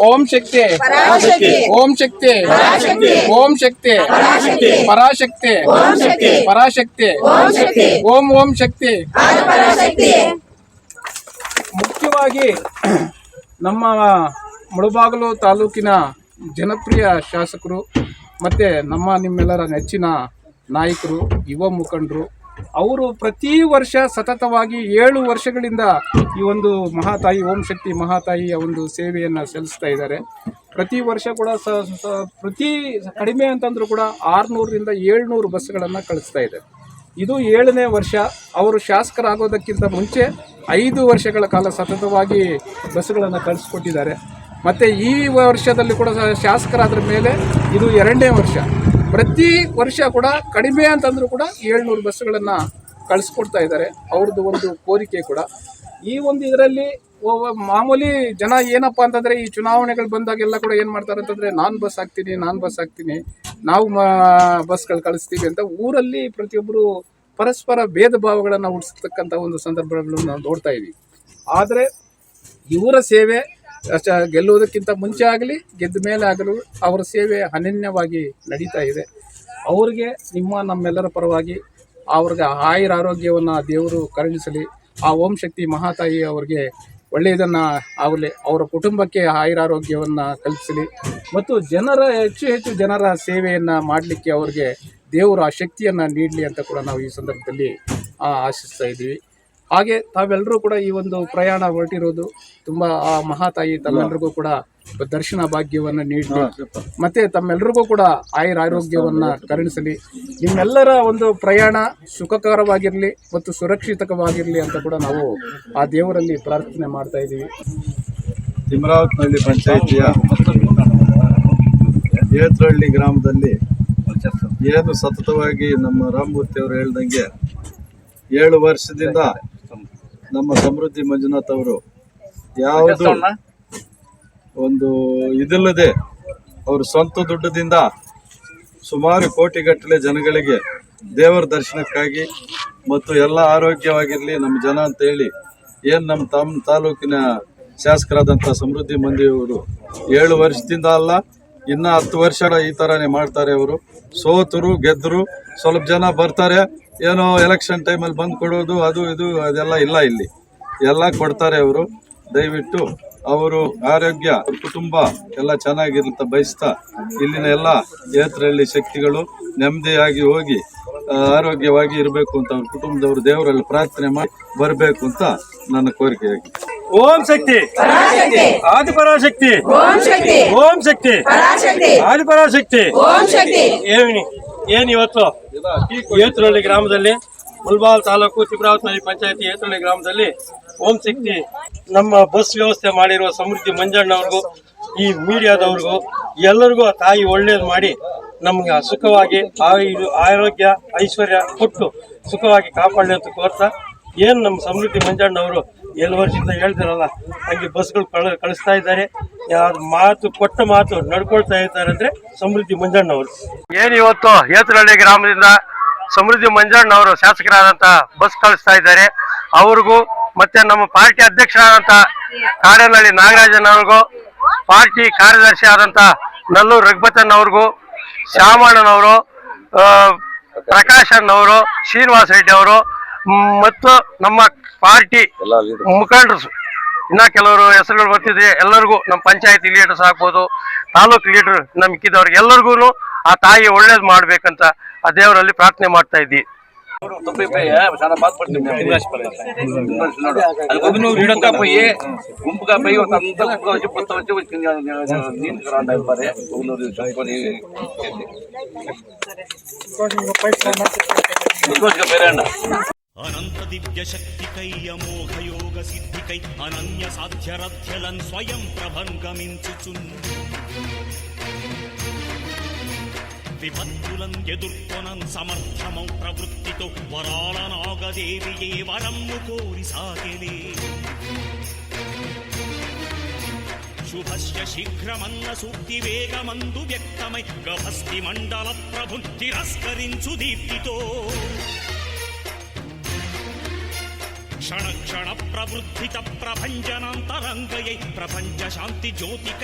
ಓಂ ಶಕ್ತಿ. ಓಂ ಶಕ್ತಿ. ಓಂ ಶಕ್ತಿ. ಪರಾಶಕ್ತಿ. ಪರಾಶಕ್ತಿ. ಓಂ ಶಕ್ತಿ. ಪರಾಶಕ್ತಿ. ಓಂ ಶಕ್ತಿ. ಮುಖ್ಯವಾಗಿ ನಮ್ಮ ಮುಳುಬಾಗಲು ತಾಲೂಕಿನ ಜನಪ್ರಿಯ ಶಾಸಕರು ಮತ್ತು ನಮ್ಮ ನಿಮ್ಮೆಲ್ಲರ ನೆಚ್ಚಿನ ನಾಯಕರು ಯುವ ಮುಖಂಡರು ಅವರು ಪ್ರತಿ ವರ್ಷ ಸತತವಾಗಿ ಏಳು ವರ್ಷಗಳಿಂದ ಈ ಒಂದು ಮಹಾತಾಯಿ, ಓಂ ಶಕ್ತಿ ಮಹಾತಾಯಿಯ ಒಂದು ಸೇವೆಯನ್ನು ಸಲ್ಲಿಸ್ತಾ ಇದ್ದಾರೆ. ಪ್ರತಿ ವರ್ಷ ಕೂಡ ಸ ಪ್ರತಿ ಕಡಿಮೆ ಅಂತಂದ್ರೂ ಕೂಡ ಆರುನೂರರಿಂದ ಏಳ್ನೂರು ಬಸ್ಗಳನ್ನು ಕಳಿಸ್ತಾ ಇದೆ. ಇದು ಏಳನೇ ವರ್ಷ. ಅವರು ಶಾಸಕರಾಗೋದಕ್ಕಿಂತ ಮುಂಚೆ ಐದು ವರ್ಷಗಳ ಕಾಲ ಸತತವಾಗಿ ಬಸ್ಸುಗಳನ್ನು ಕಳಿಸ್ಕೊಟ್ಟಿದ್ದಾರೆ. ಮತ್ತು ಈ ವರ್ಷದಲ್ಲಿ ಕೂಡ ಶಾಸಕರಾದ ಮೇಲೆ ಇದು ಎರಡನೇ ವರ್ಷ. ಪ್ರತಿ ವರ್ಷ ಕೂಡ ಕಡಿಮೆ ಅಂತಂದ್ರೂ ಕೂಡ ಏಳ್ನೂರು ಬಸ್ಸುಗಳನ್ನು ಕಳಿಸ್ಕೊಡ್ತಾ ಇದ್ದಾರೆ. ಅವ್ರದ್ದು ಒಂದು ಕೋರಿಕೆ ಕೂಡ. ಈ ಒಂದು ಇದರಲ್ಲಿ ಮಾಮೂಲಿ ಜನ ಏನಪ್ಪ ಅಂತಂದರೆ ಈ ಚುನಾವಣೆಗಳು ಬಂದಾಗೆಲ್ಲ ಕೂಡ ಏನು ಮಾಡ್ತಾರೆ ಅಂತಂದರೆ, ನಾನು ಬಸ್ ಹಾಕ್ತೀನಿ, ನಾನು ಬಸ್ ಹಾಕ್ತೀನಿ, ನಾವು ಬಸ್ಗಳು ಕಳಿಸ್ತೀವಿ ಅಂತ ಊರಲ್ಲಿ ಪ್ರತಿಯೊಬ್ಬರು ಪರಸ್ಪರ ಭೇದ ಭಾವಗಳನ್ನು ಒಂದು ಸಂದರ್ಭಗಳನ್ನು ನಾವು ನೋಡ್ತಾ ಇದ್ದೀವಿ ಆದರೆ ಇವರ ಸೇವೆ ಗೆಲ್ಲುವುದಕ್ಕಿಂತ ಮುಂಚೆ ಆಗಲಿ, ಗೆದ್ದ ಮೇಲೆ ಆಗಲು ಅವರ ಸೇವೆ ಅನನ್ಯವಾಗಿ ನಡೀತಾ ಇದೆ. ಅವ್ರಿಗೆ, ನಿಮ್ಮ ನಮ್ಮೆಲ್ಲರ ಪರವಾಗಿ ಅವ್ರಿಗೆ ಆಯುರ ಆರೋಗ್ಯವನ್ನು ದೇವರು ಕರುಣಿಸಲಿ. ಆ ಓಂ ಶಕ್ತಿ ಮಹಾತಾಯಿ ಅವರಿಗೆ ಒಳ್ಳೆಯದನ್ನು ಆಗಲಿ. ಅವರ ಕುಟುಂಬಕ್ಕೆ ಆಯುರಾರೋಗ್ಯವನ್ನು ಕಲ್ಪಿಸಲಿ. ಮತ್ತು ಜನರ, ಹೆಚ್ಚು ಹೆಚ್ಚು ಜನರ ಸೇವೆಯನ್ನು ಮಾಡಲಿಕ್ಕೆ ಅವ್ರಿಗೆ ದೇವರು ಆ ಶಕ್ತಿಯನ್ನು ನೀಡಲಿ ಅಂತ ಕೂಡ ನಾವು ಈ ಸಂದರ್ಭದಲ್ಲಿ ಆಶಿಸ್ತಾ ಇದ್ದೀವಿ. ಹಾಗೆ ತಾವೆಲ್ಲರೂ ಕೂಡ ಈ ಒಂದು ಪ್ರಯಾಣ ಹೊರಟಿರೋದು ತುಂಬ ಆ ಮಹಾತಾಯಿ ತಮ್ಮೆಲ್ಲರಿಗೂ ಕೂಡ ದರ್ಶನ ಭಾಗ್ಯವನ್ನು ನೀಡಲಿ. ಮತ್ತೆ ತಮ್ಮೆಲ್ಲರಿಗೂ ಕೂಡ ಆಯುರ್ ಆರೋಗ್ಯವನ್ನು ಕರುಣಿಸಲಿ. ನಿಮ್ಮೆಲ್ಲರ ಒಂದು ಪ್ರಯಾಣ ಸುಖಕರವಾಗಿರಲಿ ಮತ್ತು ಸುರಕ್ಷಿತವಾಗಿರಲಿ ಅಂತ ಕೂಡ ನಾವು ಆ ದೇವರಲ್ಲಿ ಪ್ರಾರ್ಥನೆ ಮಾಡ್ತಾ ಇದ್ದೀವಿ. ತಿಮ್ರಾವತ್ನಹಳ್ಳಿ ಪಂಚಾಯಿತಿಯ ಏತ್ರಹಳ್ಳಿ ಗ್ರಾಮದಲ್ಲಿ ಏನು ಸತತವಾಗಿ ನಮ್ಮ ರಾಮಮೂರ್ತಿ ಅವರು ಹೇಳ್ದಂಗೆ ಏಳು ವರ್ಷದಿಂದ ನಮ್ಮ ಸಮೃದ್ಧಿ ಮಂಜುನಾಥ್ ಅವರು ಯಾವುದು ಒಂದು ಇದಿಲ್ಲದೆ ಅವರು ಸ್ವಂತ ದುಡ್ಡದಿಂದ ಸುಮಾರು ಕೋಟಿಗಟ್ಟಲೆ ಜನಗಳಿಗೆ ದೇವರ ದರ್ಶನಕ್ಕಾಗಿ ಮತ್ತು ಎಲ್ಲ ಆರೋಗ್ಯವಾಗಿರಲಿ ನಮ್ಮ ಜನ ಅಂತೇಳಿ ಏನು ನಮ್ಮ ತಮ್ಮ ತಾಲೂಕಿನ ಶಾಸಕರಾದಂಥ ಸಮೃದ್ಧಿ ಮಂದಿಯವರು ಏಳು ವರ್ಷದಿಂದ ಅಲ್ಲ ಇನ್ನು ಹತ್ತು ವರ್ಷ ಈ ಥರನೇ ಮಾಡ್ತಾರೆ ಅವರು. ಸೋತರು ಗೆದ್ದರು ಸ್ವಲ್ಪ ಜನ ಬರ್ತಾರೆ. ಏನೋ ಎಲೆಕ್ಷನ್ ಟೈಮಲ್ಲಿ ಬಂದು ಕೊಡೋದು ಅದು ಇದು ಅದೆಲ್ಲ ಇಲ್ಲ ಇಲ್ಲಿ. ಎಲ್ಲ ಕೊಡ್ತಾರೆ ಅವರು. ದಯವಿಟ್ಟು ಅವರು ಆರೋಗ್ಯ ಕುಟುಂಬ ಎಲ್ಲ ಚೆನ್ನಾಗಿರುತ್ತ ಬಯಸ್ತಾ ಇಲ್ಲಿನ ಎಲ್ಲ ಏತ್ರಹಳ್ಳಿ ಶಕ್ತಿಗಳು ನೆಮ್ಮದಿಯಾಗಿ ಹೋಗಿ ಆರೋಗ್ಯವಾಗಿ ಇರಬೇಕು ಅಂತ ಅವ್ರ ಕುಟುಂಬದವರು ದೇವರಲ್ಲಿ ಪ್ರಾರ್ಥನೆ ಮಾಡಿ ಬರಬೇಕು ಅಂತ ನನ್ನ ಕೋರಿಕೆಯಾಗಿದೆ. ಓಂ ಶಕ್ತಿ. ಪರಾಶಕ್ತಿ. ಆದಿ ಪರಾಶಕ್ತಿ. ಓಂ ಶಕ್ತಿ. ಓಂ ಶಕ್ತಿ. ಪರಾಶಕ್ತಿ ಆದಿ ಪರಾಶಕ್ತಿ ಓಂ ಶಕ್ತಿ ಏನಿ ಏನ್ ಇವತ್ತು? ಏತರಹಳ್ಳಿ ಗ್ರಾಮದಲ್ಲಿ, ಮುಲ್ಬಾಲ್ ತಾಲೂಕು ತಿಬ್ರಾವತ್ನಹಳ್ಳಿ ಪಂಚಾಯತಿ ಏತರಹಳ್ಳಿ ಗ್ರಾಮದಲ್ಲಿ ಓಂ ಶಕ್ತಿ ನಮ್ಮ ಬಸ್ ವ್ಯವಸ್ಥೆ ಮಾಡಿರುವ ಸಮೃದ್ಧಿ ಮಂಜಣ್ಣವ್ರಿಗೂ ಈ ಮೀಡಿಯಾದವ್ರಿಗೂ, ಎಲ್ಲರಿಗೂ ಆ ತಾಯಿ ಒಳ್ಳೇದು ಮಾಡಿ ನಮ್ಗೆ ಸುಖವಾಗಿ ಆಯು ಆರೋಗ್ಯ, ಐಶ್ವರ್ಯ ಕೊಟ್ಟು ಸುಖವಾಗಿ ಕಾಪಾಡಲಿ ಅಂತ ಕೋರ್ತಾ ಏನು ನಮ್ಮ ಸಮೃದ್ಧಿ ಮಂಜಣ್ಣವರು ಏಳು ವರ್ಷದಿಂದ ಹೇಳ್ತಾರಲ್ಲ, ಹಂಗೆ ಬಸ್ಗಳು ಕಳ, ಕಳಿಸ್ತಾ ಇದ್ದಾರೆ. ಯಾವ ಮಾತು, ಕೊಟ್ಟ ಮಾತು ನಡ್ಕೊಳ್ತಾ ಇದ್ದಾರೆ ಅಂದ್ರೆ ಸಮೃದ್ಧಿ ಮಂಜಣ್ಣವರು ಏನು ಇವತ್ತು ಏತರಹಳ್ಳಿ ಗ್ರಾಮದಿಂದ ಸಮೃದ್ಧಿ ಮಂಜಣ್ಣವರು ಶಾಸಕರಾದಂಥ ಬಸ್ ಕಳಿಸ್ತಾ ಇದ್ದಾರೆ. ಅವ್ರಿಗೂ ಮತ್ತೆ ನಮ್ಮ ಪಾರ್ಟಿ ಅಧ್ಯಕ್ಷರಾದಂಥ ಕಾಡೇನಹಳ್ಳಿ ನಾಗರಾಜನ್ ಅವ್ರಿಗೂ ಪಾರ್ಟಿ ಕಾರ್ಯದರ್ಶಿ ಆದಂತ ನಲ್ಲೂರು ರಘುಪತನ್ ಅವ್ರಿಗೂ ಶ್ಯಾಮಣ್ಣನವರು ಪ್ರಕಾಶ್ ಅನ್ನವರು ಶ್ರೀನಿವಾಸ ರೆಡ್ಡಿ ಅವರು ಮತ್ತು ನಮ್ಮ ಪಾರ್ಟಿ ಮುಖಂಡರು ಇನ್ನ ಕೆಲವರು ಹೆಸರುಗಳು ಬರ್ತಿದೆ ಎಲ್ಲರಿಗೂ ನಮ್ಮ ಪಂಚಾಯತಿ ಲೀಡರ್ಸ್ ಆಗ್ಬೋದು ತಾಲೂಕ್ ಲೀಡರ್ ನಮ್ಮ ಮಿಕ್ಕಿದವ್ರಿಗೆ ಎಲ್ಲರಿಗೂ ಆ ತಾಯಿ ಒಳ್ಳೇದು ಮಾಡ್ಬೇಕಂತ ಆ ದೇವರಲ್ಲಿ ಪ್ರಾರ್ಥನೆ ಮಾಡ್ತಾ ಇದ್ವಿ ఇడక పోయి గుంపుగా పోయి అనంత దివ్య శక్తికై అమోఘయోగ సిద్ధికై అనన్య సాధ్య సాధ్యరథ్యలన్ స్వయం ప్రభంగమించుచున్. విపత్తులం ఎదుర్కొనం సమర్థమౌ ప్రవృత్తితో వరాళ నాగదేవి ఏ వరమ్ము కోరి సాగిలే శుభస్య శీఘ్రమన్న సూక్తి వేగమందు వ్యక్తమై గభస్తి మండల ప్రభున్ తిరస్కరించు దీప్తితో. క్షణ క్షణ ప్రవృద్ధిత ప్రభంజనాంతరంగయై ప్రపంచ శాంతి జ్యోతిక